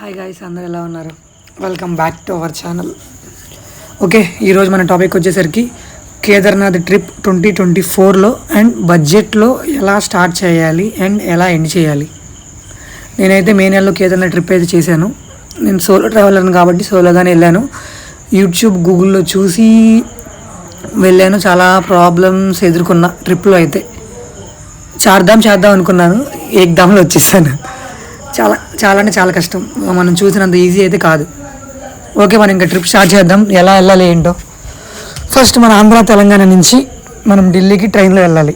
Hi guys అందరు ఎలా ఉన్నారు? Welcome back to our channel okay ఈరోజు మన టాపిక్ వచ్చేసరికి కేదార్నాథ్ ట్రిప్ ట్వంటీ ట్వంటీ ఫోర్లో అండ్ బడ్జెట్లో ఎలా స్టార్ట్ చేయాలి అండ్ ఎలా ఎండ్ చేయాలి. నేనైతే మే నెలలో కేదార్నాథ్ ట్రిప్ అయితే చేశాను. నేను సోలో ట్రావెలర్ని కాబట్టి సోలోగానే వెళ్ళాను. యూట్యూబ్ గూగుల్లో చూసి వెళ్ళాను. చాలా ప్రాబ్లమ్స్ ఎదుర్కొన్న ట్రిప్లో అయితే. చార్ధామ్ చేద్దాం అనుకున్నాను. ఏకదాంలో వచ్చేసాను. చాలా చాలా అంటే చాలా కష్టం. మనం చూసినంత ఈజీ అయితే కాదు. ఓకే మనం ఇంకా ట్రిప్ స్టార్ట్ చేద్దాం. ఎలా వెళ్ళాలి ఏంటో. ఫస్ట్ మన ఆంధ్ర తెలంగాణ నుంచి మనం ఢిల్లీకి ట్రైన్లో వెళ్ళాలి.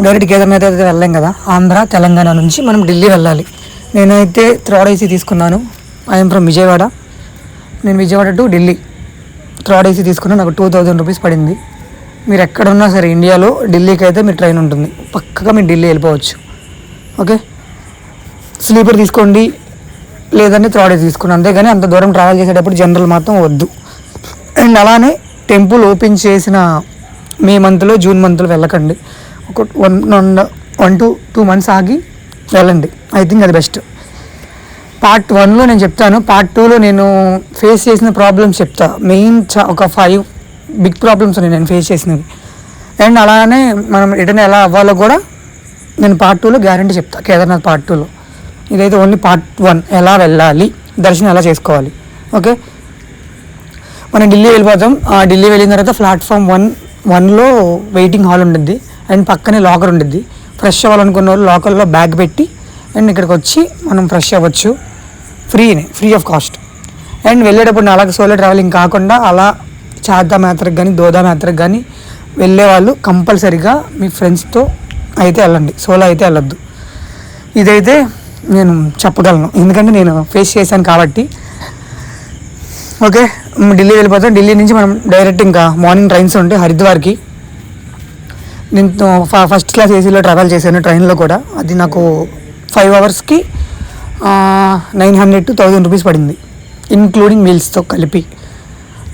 డైరెక్ట్ కేదార్నాథ్ అయితే వెళ్ళాం కదా. ఆంధ్ర తెలంగాణ నుంచి మనం ఢిల్లీ వెళ్ళాలి. నేనైతే థర్డ్ ఏసీ తీసుకున్నాను. I'm from Vijayawada. నేను Vijayawada to Delhi. Third AC తీసుకున్నా నాకు టూ థౌజండ్ రూపీస్ పడింది. మీరు ఎక్కడున్నా సరే ఇండియాలో ఢిల్లీకి అయితే మీ ట్రైన్ ఉంటుంది. పక్కగా మీరు ఢిల్లీ వెళ్ళిపోవచ్చు. ఓకే? స్లీపర్ తీసుకోండి లేదంటే థర్డ్ ఏసీ తీసుకోండి అంతేగాని అంత దూరం ట్రావెల్ చేసేటప్పుడు జనరల్ మాత్రం వద్దు. అండ్ అలానే టెంపుల్ ఓపెన్ చేసిన మే మంత్లో జూన్ మంత్లో వెళ్ళకండి. ఒక one one one two two months ఆగి వెళ్ళండి. ఐ థింక్ అది బెస్ట్ పార్ట్ వన్లో నేను చెప్తాను. పార్ట్ టూలో నేను ఫేస్ చేసిన ప్రాబ్లమ్స్ చెప్తా. మెయిన్ ఒక ఫైవ్ బిగ్ ప్రాబ్లమ్స్ ఉన్నాయి నేను ఫేస్ చేసినవి. అండ్ అలానే మనం రిటర్న్ ఎలా అవ్వాలో కూడా నేను పార్ట్ టూలో గ్యారంటీ చెప్తా. కేదార్నాథ్ పార్ట్ టూలో ఇదైతే ఓన్లీ పార్ట్ వన్ ఎలా వెళ్ళాలి? దర్శనం ఎలా చేసుకోవాలి? ఓకే? మనం ఢిల్లీ వెళ్ళిపోతాం. ఆ ఢిల్లీ వెళ్ళిన తర్వాత ప్లాట్ఫామ్ వన్ వన్లో వెయిటింగ్ హాల్ ఉంటుంది అండ్ పక్కనే లాకర్ ఉంటుంది ఫ్రెష్ అవ్వాలనుకున్న వాళ్ళు లాకర్లో బ్యాగ్ పెట్టి అండ్ ఇక్కడికి వచ్చి మనం ఫ్రెష్ అవ్వచ్చు. ఫ్రీనే ఫ్రీ ఆఫ్ కాస్ట్ అండ్ వెళ్ళేటప్పుడు అలాగే సోలో ట్రావెలింగ్ కాకుండా అలా చార్ధామ్ యాత్రకు కానీ దోదా యాత్రకు కానీ వెళ్ళే వాళ్ళు కంపల్సరిగా మీ ఫ్రెండ్స్తో అయితే వెళ్ళండి. సోలో అయితే వెళ్ళొద్దు. ఇదైతే నేను చెప్పగలను. ఎందుకంటే నేను ఫేస్ చేశాను కాబట్టి. ఓకే ఢిల్లీ వెళ్ళిపోతాం. ఢిల్లీ నుంచి మనం డైరెక్ట్ ఇంకా మార్నింగ్ ట్రైన్స్ ఉంటాయి హరిద్వార్కి. నేను ఫ- ఫస్ట్ క్లాస్ ఏసీలో ట్రావెల్ చేశాను ట్రైన్లో కూడా. అది నాకు ఫైవ్ అవర్స్కి nine hundred to thousand rupees పడింది. ఇన్క్లూడింగ్ మీల్స్తో కలిపి.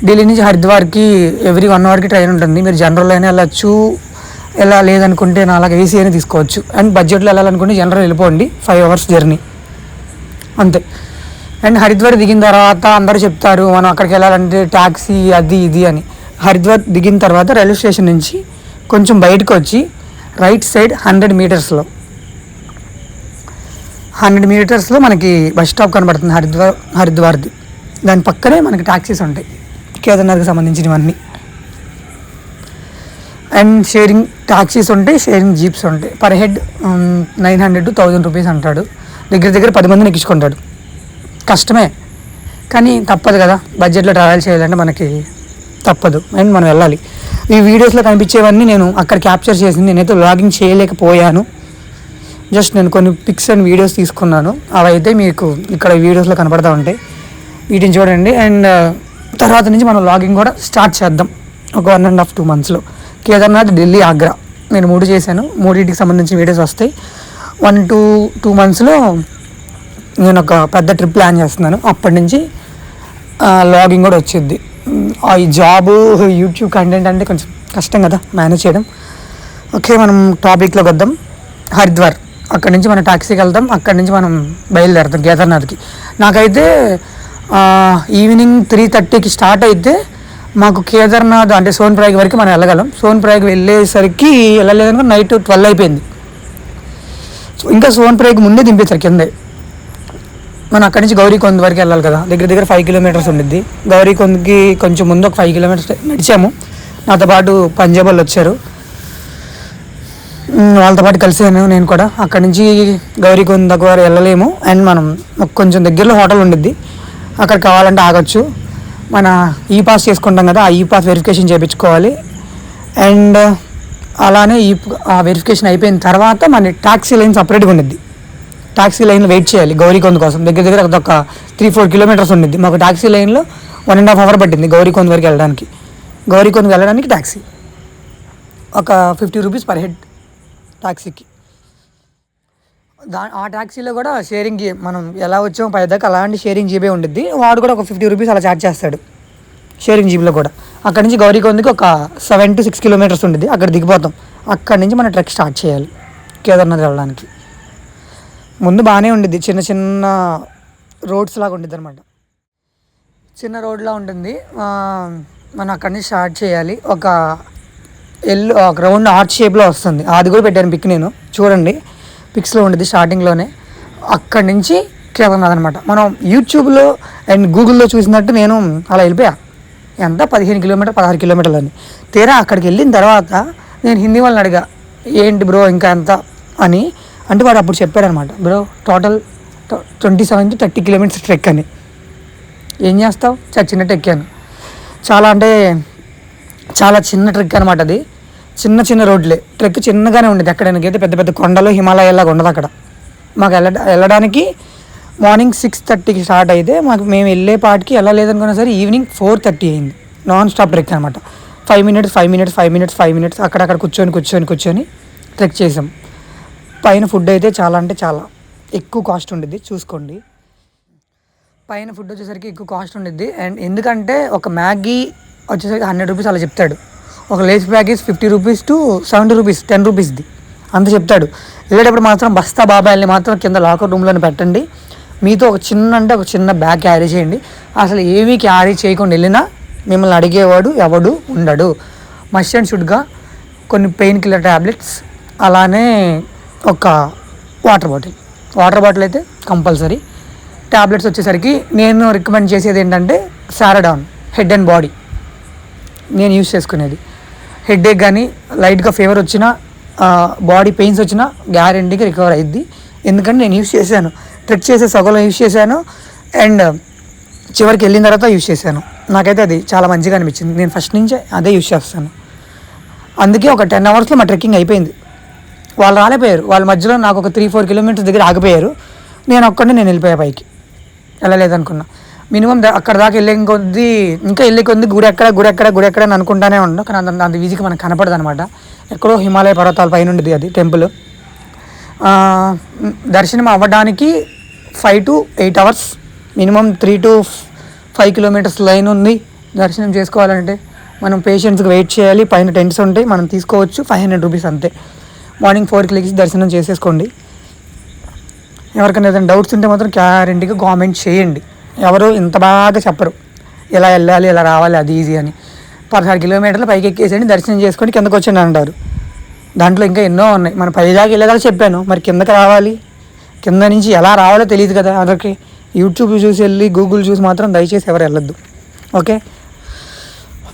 ఢిల్లీ నుంచి హరిద్వార్కి ఎవ్రీ వన్ అవర్కి ట్రైన్ ఉంటుంది. మీరు జనరల్ అయినా వెళ్ళచ్చు. ఎలా లేదనుకుంటే నా అలాగే ఏసీ అని తీసుకోవచ్చు. అండ్ బడ్జెట్లో వెళ్ళాలనుకుంటే జనరల్ వెళ్ళిపోండి. ఫైవ్ అవర్స్ జర్నీ అంతే. అండ్ హరిద్వార్ దిగిన తర్వాత అందరూ చెప్తారు మనం అక్కడికి వెళ్ళాలంటే ట్యాక్సీ అది ఇది అని. హరిద్వార్ దిగిన తర్వాత రైల్వే స్టేషన్ నుంచి కొంచెం బయటకు వచ్చి రైట్ సైడ్ హండ్రెడ్ మీటర్స్లో హండ్రెడ్ మీటర్స్లో మనకి బస్ స్టాప్ కనబడుతుంది హరిద్వార్ హరిద్వార్ది. దాని పక్కనే మనకి ట్యాక్సీస్ ఉంటాయి. కేదార్నాథ్కి సంబంధించినవన్నీ. అండ్ షేరింగ్ టాక్సీస్ ఉంటాయి షేరింగ్ జీప్స్ ఉంటాయి. Per head nine hundred to thousand rupees అంటాడు. దగ్గర దగ్గర పది మందిని ఎక్కించుకుంటాడు. కష్టమే. కానీ తప్పదు కదా. బడ్జెట్లో ట్రావెల్ చేయాలంటే మనకి తప్పదు. అండ్ మనం వెళ్ళాలి. ఈ వీడియోస్లో కనిపించేవన్నీ నేను అక్కడ క్యాప్చర్ చేసింది. నేనైతే వ్లాగింగ్ చేయలేకపోయాను. జస్ట్ నేను కొన్ని పిక్స్ అండ్ వీడియోస్ తీసుకున్నాను. అవి అయితే మీకు ఇక్కడ వీడియోస్లో కనపడతా ఉంటాయి. వీటిని చూడండి. అండ్ తర్వాత నుంచి మనం లాగింగ్ కూడా స్టార్ట్ చేద్దాం. ఒక వన్ అండ్ హాఫ్ టూ మంత్స్లో. కేదార్నాథ్ ఢిల్లీ ఆగ్రా. నేను మూడు చేశాను. మూడింటికి సంబంధించిన వీడియోస్ వస్తాయి. వన్ టూ టూ మంత్స్లో నేను ఒక పెద్ద ట్రిప్ ప్లాన్ చేస్తున్నాను. అప్పటి నుంచి లాగింగ్ కూడా వచ్చింది. ఆ ఈ జాబ్ యూట్యూబ్ కంటెంట్ అంటే కొంచెం కష్టం కదా మేనేజ్ చేయడం. ఓకే మనం టాపిక్లోకి వద్దాం. హరిద్వార్. అక్కడి నుంచి మనం టాక్సీకి వెళ్దాం. అక్కడి నుంచి మనం బయలుదేరుతాం కేదార్నాథ్కి. నాకైతే ఈవినింగ్ త్రీ థర్టీకి స్టార్ట్ అయితే మాకు కేదార్నాథ్ అంటే సోన్ ప్రయాగ్ వరకు మనం వెళ్ళగలం. సోన్ ప్రయాగ్ వెళ్ళేసరికి వెళ్ళలేదనుకో నైట్ ట్వెల్వ్ అయిపోయింది. సో ఇంకా సోన్ ప్రయాగ్ ముందే దింపేశారు కిందే. మనం అక్కడి నుంచి గౌరీకొండ వరకు వెళ్ళాలి కదా. దగ్గర దగ్గర ఫైవ్ కిలోమీటర్స్ ఉండిద్ది. గౌరీకొండకి కొంచెం ముందు ఒక ఫైవ్ కిలోమీటర్స్ నడిచాము. నాతో పాటు పంజాబ్ వాళ్ళు వచ్చారు వాళ్ళతో పాటు కలిసాను నేను కూడా. అక్కడి నుంచి గౌరీకొండ దగ్గర వెళ్ళలేము. అండ్ మనం కొంచెం దగ్గరలో హోటల్ ఉండిద్ది. అక్కడ కావాలంటే ఆగొచ్చు. మన ఈ పాస్ చేసుకుంటాం కదా ఆ ఈ పాస్ వెరిఫికేషన్ చేయించుకోవాలి అండ్ uh, అలానే ఈ ఆ వెరిఫికేషన్ అయిపోయిన తర్వాత మన ట్యాక్సీ లైన్ సపరేట్గా ఉండిద్ది. ట్యాక్సీ లైన్లో వెయిట్ చేయాలి గౌరీకొంద కోసం. దగ్గర దగ్గర ఒక త్రీ ఫోర్ కిలోమీటర్స్ ఉండిద్ది. మాకు ట్యాక్సీ లైన్లో వన్ అండ్ హాఫ్ అవర్ పట్టింది గౌరీకొంద వరకు వెళ్ళడానికి. గౌరీకొంద వెళ్ళడానికి ట్యాక్సీ ఒక ఫిఫ్టీ రూపీస్ పర్ హెడ్ ట్యాక్సీకి దా ఆ ట్యాక్సీలో కూడా షేరింగ్ మనం ఎలా వచ్చామో పై దాకా అలాంటి షేరింగ్ జీబే ఉండిద్ది. వాడు కూడా ఒక ఫిఫ్టీ రూపీస్ అలా ఛార్జ్ చేస్తాడు. షేరింగ్ జీబ్లో కూడా. అక్కడ నుంచి గౌరీకొందకి ఒక సెవెన్ టు సిక్స్ కిలోమీటర్స్ ఉంటుంది అక్కడ దిగిపోతాం. అక్కడి నుంచి మన ట్రెక్ స్టార్ట్ చేయాలి. కేదార్నాథ్ వెళ్ళడానికి. ముందు బాగానే ఉండిద్ది. చిన్న చిన్న రోడ్స్ లాగా ఉండిద్ది అనమాట చిన్న రోడ్లా ఉంటుంది మనం అక్కడి నుంచి స్టార్ట్ చేయాలి. ఒక ఎల్లు ఒక రౌండ్ ఆర్ట్ షేప్లో వస్తుంది. అది కూడా పెట్టాను పిక్ నేను. చూడండి. పిక్స్లో ఉండేది స్టార్టింగ్లోనే. అక్కడి నుంచి కేవలం కాదనమాట మనం యూట్యూబ్లో అండ్ గూగుల్లో చూసినట్టు నేను అలా వెళ్ళిపోయా. ఎంత? పదిహేను కిలోమీటర్ పదహారు కిలోమీటర్లు అని తీరా అక్కడికి వెళ్ళిన తర్వాత నేను హిందీ వాళ్ళని అడిగా ఏంటి బ్రో ఇంకా ఎంత? అని. అంటే వాడు అప్పుడు చెప్పాడనమాట bro total twenty seven to thirty kilometres trek అని. ఏం చేస్తావు? చిన్న ట్రెక్కాను చాలా అంటే చాలా చిన్న ట్రెక్ అనమాట అది. చిన్న చిన్న రోడ్లే. ట్రెక్ చిన్నగానే ఉండేది అక్కడ అయితే పెద్ద పెద్ద కొండలు హిమాలయాల్లాగా ఉండదు అక్కడ. మాకు వెళ్ళ వెళ్ళడానికి మార్నింగ్ సిక్స్ థర్టీకి స్టార్ట్ అయితే మాకు మేము వెళ్ళే పాటికి వెళ్ళలేదనుకున్నా సరే ఈవినింగ్ ఫోర్ థర్టీ అయింది. నాన్ స్టాప్ ట్రెక్ అనమాట five minutes five minutes five minutes five minutes అక్కడక్కడ కూర్చొని కూర్చొని కూర్చొని ట్రెక్ చేసాం. పైన ఫుడ్ అయితే చాలా అంటే చాలా ఎక్కువ కాస్ట్ ఉండిద్ది. చూసుకోండి. పైన ఫుడ్ వచ్చేసరికి ఎక్కువ కాస్ట్ ఉండిద్ది. అండ్ ఎందుకంటే ఒక మ్యాగీ వచ్చేసరికి హండ్రెడ్ రూపీస్ అలా చెప్తాడు. ఒక Lay's package fifty rupees to seventy rupees ten రూపీస్ది అంత చెప్తాడు. వెళ్ళేటప్పుడు మాత్రం బస్తా బాబాయిల్ని మాత్రం కింద లాకర్ రూమ్లోనే పెట్టండి. మీతో ఒక చిన్న అంటే ఒక చిన్న బ్యాగ్ క్యారీ చేయండి. అసలు ఏమీ క్యారీ చేయకుండా వెళ్ళినా మిమ్మల్ని అడిగేవాడు ఎవడు ఉండడు. మస్ట్ అండ్ షుడ్గా కొన్ని పెయిన్ కిల్లర్ ట్యాబ్లెట్స్ అలానే ఒక వాటర్ బాటిల్ వాటర్ బాటిల్ అయితే కంపల్సరీ ట్యాబ్లెట్స్ వచ్చేసరికి నేను రికమెండ్ చేసేది ఏంటంటే సారడాన్ హెడ్ అండ్ బాడీ నేను యూస్ చేసుకునేది. హెడేక్ కానీ లైట్గా ఫీవర్ వచ్చినా బాడీ పెయిన్స్ వచ్చినా గ్యారెంటీకి రికవర్ అయ్యిద్ది ఎందుకంటే నేను యూస్ చేశాను. ట్రెక్ చేసే సగంలో యూస్ చేశాను. అండ్ చివరికి వెళ్ళిన తర్వాత యూస్ చేశాను. నాకైతే అది చాలా మంచిగా అనిపించింది. నేను ఫస్ట్ నుంచే అదే యూస్ చేస్తాను. అందుకే ఒక టెన్ అవర్స్లో మా ట్రెక్కింగ్ అయిపోయింది. వాళ్ళు రాలేపోయారు వాళ్ళ మధ్యలో నాకు ఒక త్రీ ఫోర్ కిలోమీటర్స్ దగ్గర ఆగిపోయారు. నేను ఒక్కడే నేను వెళ్ళిపోయా పైకి. వెళ్ళలేదనుకున్నా. మినిమం దా- అక్కడ దాకా వెళ్ళే కొద్దీ ఇంకా వెళ్ళే కొద్ది గుడి ఎక్కడ గుడి ఎక్కడ గుడి ఎక్కడ అని అనుకుంటానే ఉండవు కానీ అంత అంత ఈజీగా మనకు కనపడదు అనమాట ఎక్కడో హిమాలయ పర్వతాల పైన ఉండేది అది టెంపుల్. దర్శనం అవ్వడానికి five to eight hours minimum three to five kilometres line ఉంది. దర్శనం చేసుకోవాలంటే మనం పేషెంట్స్కి వెయిట్ చేయాలి. పైన టెంట్స్ ఉంటాయి మనం తీసుకోవచ్చు. ఫైవ్ హండ్రెడ్ రూపీస్ అంతే. మార్నింగ్ ఫోర్కి లెగిసి దర్శనం చేసేసుకోండి. ఎవరికైనా ఏదైనా డౌట్స్ ఉంటే మాత్రం క్యారెంటీగా కామెంట్ చేయండి. ఎవరు ఇంత బాగా చెప్పరు. ఇలా వెళ్ళాలి ఇలా రావాలి అది ఈజీ అని. పదహారు కిలోమీటర్లు పైకి ఎక్కేసేయండి దర్శనం చేసుకొని కిందకు వచ్చండి అంటారు దాంట్లో ఇంకా ఎన్నో ఉన్నాయి. మన పైదాకా వెళ్ళేదాకా చెప్పాను. మరి కిందకి రావాలి? కింద నుంచి ఎలా రావాలో తెలియదు కదా అందరికి. యూట్యూబ్ చూసి వెళ్ళి గూగుల్ చూసి మాత్రం దయచేసి ఎవరు వెళ్ళొద్దు. ఓకే?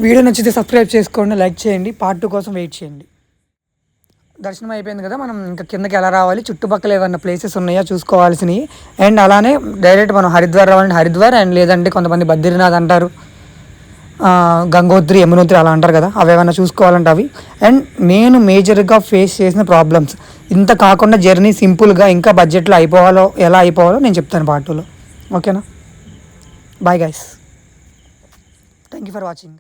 వీడియో నచ్చితే సబ్స్క్రైబ్ చేసుకోండి లైక్ చేయండి. పార్ట్ టూ కోసం వెయిట్ చేయండి. దర్శనం అయిపోయింది కదా మనం ఇంకా కిందకి ఎలా రావాలి? చుట్టుపక్కల ఏమన్నా ప్లేసెస్ ఉన్నాయా చూసుకోవాల్సినవి? అండ్ అలానే డైరెక్ట్ మనం హరిద్వార్ రావాలంటే హరిద్వార్ అండ్ లేదంటే కొంతమంది బద్రీనాథ్ అంటారు. గంగోత్రి యమునోత్రి అలా అంటారు కదా అవి ఏమైనా చూసుకోవాలంటే అవి. అండ్ నేను మేజర్గా ఫేస్ చేసిన ప్రాబ్లమ్స్ ఇంత కాకుండా జర్నీ సింపుల్గా ఇంకా బడ్జెట్లో అయిపోవాలో ఎలా అయిపోవాలో నేను చెప్తాను పార్టీలో ఓకేనా bye guys thank you for watching